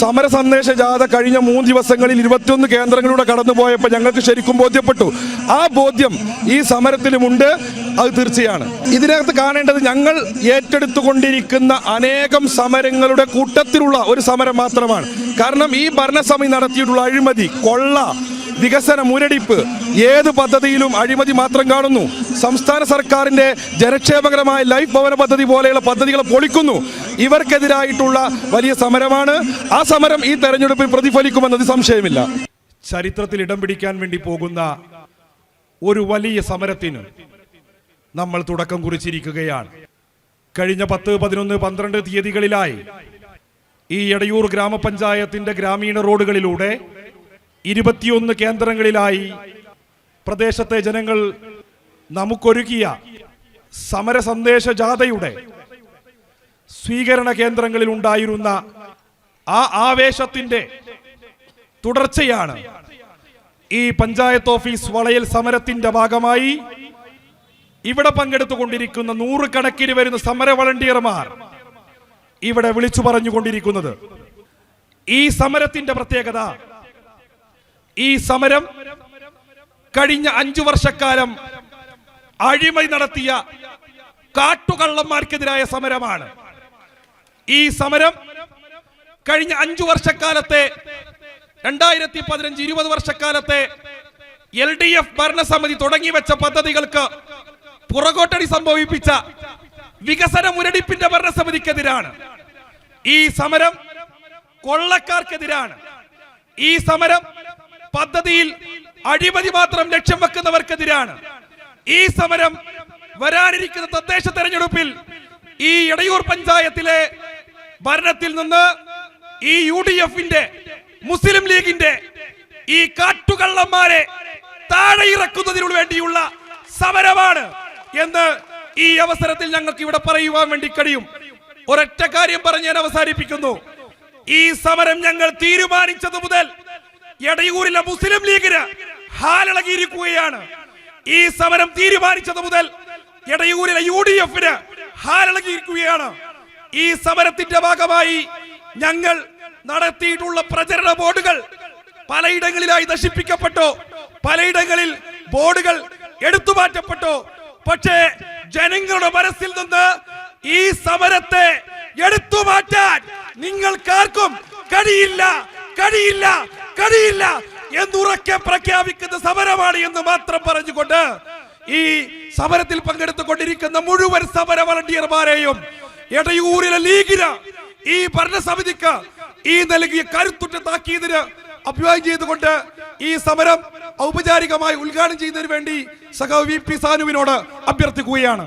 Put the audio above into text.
സമര സന്ദേശ ജാഥ കഴിഞ്ഞ മൂന്ന് ദിവസങ്ങളിൽ ഇരുപത്തിയൊന്ന് കേന്ദ്രങ്ങളിലൂടെ കടന്നുപോയപ്പോൾ ഞങ്ങൾക്ക് ശരിക്കും ബോധ്യപ്പെട്ടു. ആ ബോധ്യം ഈ സമരത്തിലുമുണ്ട്. അത് തീർച്ചയാണ്. ഇതിനകത്ത് കാണേണ്ടത് ഞങ്ങൾ ഏറ്റെടുത്തുകൊണ്ടിരിക്കുന്ന അനേകം സമരങ്ങളുടെ കൂട്ടത്തിലുള്ള ഒരു സമരം മാത്രമാണ്. കാരണം ഈ ഭരണസമിതി നടത്തിയിട്ടുള്ള അഴിമതി കൊള്ള വികസന മുരടിപ്പ് ഏത് പദ്ധതിയിലും അഴിമതി മാത്രം കാണുന്നു. സംസ്ഥാന സർക്കാരിന്റെ ജനക്ഷേമകരമായ ലൈഫ് ഭവന പദ്ധതി പോലെയുള്ള പദ്ധതികൾ പൊളിക്കുന്നു. ഇവർക്കെതിരായിട്ടുള്ള വലിയ സമരമാണ്. ആ സമരം ഈ തെരഞ്ഞെടുപ്പിൽ പ്രതിഫലിക്കുമെന്നത് സംശയമില്ല. ചരിത്രത്തിൽ ഇടം പിടിക്കാൻ വേണ്ടി പോകുന്ന ഒരു വലിയ സമരത്തിന് നമ്മൾ തുടക്കം കുറിച്ചിരിക്കുകയാണ്. കഴിഞ്ഞ പത്ത് പതിനൊന്ന് പന്ത്രണ്ട് തീയതികളിലായി ഈ എടയൂർ ഗ്രാമപഞ്ചായത്തിന്റെ ഗ്രാമീണ റോഡുകളിലൂടെ ഇരുപത്തിയൊന്ന് കേന്ദ്രങ്ങളിലായി പ്രദേശത്തെ ജനങ്ങൾ നമുക്കൊരുക്കിയ സമര സന്ദേശ ജാഥയുടെ സ്വീകരണ കേന്ദ്രങ്ങളിൽ ഉണ്ടായിരുന്ന ആ ആവേശത്തിന്റെ തുടർച്ചയാണ് ഈ പഞ്ചായത്ത് ഓഫീസ് വളയൽ സമരത്തിന്റെ ഭാഗമായി ഇവിടെ പങ്കെടുത്തുകൊണ്ടിരിക്കുന്ന നൂറുകണക്കിന് വരുന്ന സമര വളണ്ടിയർമാർ ഇവിടെ വിളിച്ചു പറഞ്ഞുകൊണ്ടിരിക്കുന്നത്. ഈ സമരത്തിന്റെ പ്രത്യേകത ഈ സമരം കഴിഞ്ഞ അഞ്ചു വർഷക്കാലം അഴിമതി നടത്തിയ കാട്ടുകള്ളന്മാർക്കെതിരായ സമരമാണ്. ഈ സമരം കഴിഞ്ഞ അഞ്ചു വർഷക്കാലത്തെ രണ്ടായിരത്തി പതിനഞ്ച് ഇരുപത് വർഷക്കാലത്തെ എൽ ഡി എഫ് ഭരണസമിതി തുടങ്ങി വെച്ച പദ്ധതികൾക്ക് പുറകോട്ടടി സംഭവിപ്പിച്ച വികസന മുരടിപ്പിന്റെ ഭരണസമിതിക്കെതിരാണ്. ഈ സമരം കൊള്ളക്കാർക്കെതിരാണ്. ഈ സമരം പദ്ധതിയിൽ അഴിമതി മാത്രം ലക്ഷ്യം വെക്കുന്നവർക്കെതിരാണ്. ഈ സമരം വരാനിരിക്കുന്ന തദ്ദേശ തെരഞ്ഞെടുപ്പിൽ ഈ ഇടയൂർ പഞ്ചായത്തിലെ ഭരണത്തിൽ നിന്ന് ഈ യു ഡി എഫിന്റെ മുസ്ലിം ലീഗിന്റെ ഈ കാട്ടുകള്ളന്മാരെ താഴെ ഇറക്കുന്നതിനു വേണ്ടിയുള്ള സമരമാണ് എന്ന് ഈ അവസരത്തിൽ ഞങ്ങൾക്ക് ഇവിടെ പറയുവാൻ വേണ്ടി കഴിയും. ഒരൊറ്റ കാര്യം പറഞ്ഞ് ഞാൻ അവസാനിപ്പിക്കുന്നു. ഈ സമരം ഞങ്ങൾ തീരുമാനിച്ചത് മുതൽ എടയൂരിലെ മുസ്ലിം ലീഗിന് ഹാലിളകിയിരിക്കുകയാണ്. ഈ സമരം തീരുമാനിച്ചത് മുതൽ എടയൂരിലെ യു ഡി എഫിന് ഹാലിളകിയിരിക്കുകയാണ്. ഈ സമരത്തിന്റെ ഭാഗമായി ഞങ്ങൾ നടത്തിയിട്ടുള്ള പ്രചരണ ബോർഡുകൾ പലയിടങ്ങളിലായി നശിപ്പിക്കപ്പെട്ടു പലയിടങ്ങളിൽ ബോർഡുകൾ എടുത്തു മാറ്റപ്പെട്ടു പക്ഷേ ജനങ്ങളുടെ മനസ്സിൽ നിന്ന് ഈ സമരത്തെ എടുത്തു മാറ്റാൻ നിങ്ങൾക്കാർക്കും കഴിയില്ല കഴിയില്ല. കഴിയില്ല എന്നുറക്കെ പ്രഖ്യാപിക്കുന്ന സമരമാണ് എന്ന് മാത്രം പറഞ്ഞുകൊണ്ട് ഈ സമരത്തിൽ പങ്കെടുത്തുകൊണ്ടിരിക്കുന്ന മുഴുവൻ സമര വളണ്ടിയർമാരെയും എടയൂരിലെ ലീഗിന് ഈ ഭരണസമിതിക്ക് ഈ നൽകിയ കരുത്തുറ്റ താക്കീതിന് അഭിവാദ്യം ചെയ്തുകൊണ്ട് ഈ സമരം ഔപചാരികമായി ഉദ്ഘാടനം ചെയ്യുന്നതിന് വേണ്ടി സഖാവ് വി പി സാനുവിനോട് അഭ്യർത്ഥിക്കുകയാണ്.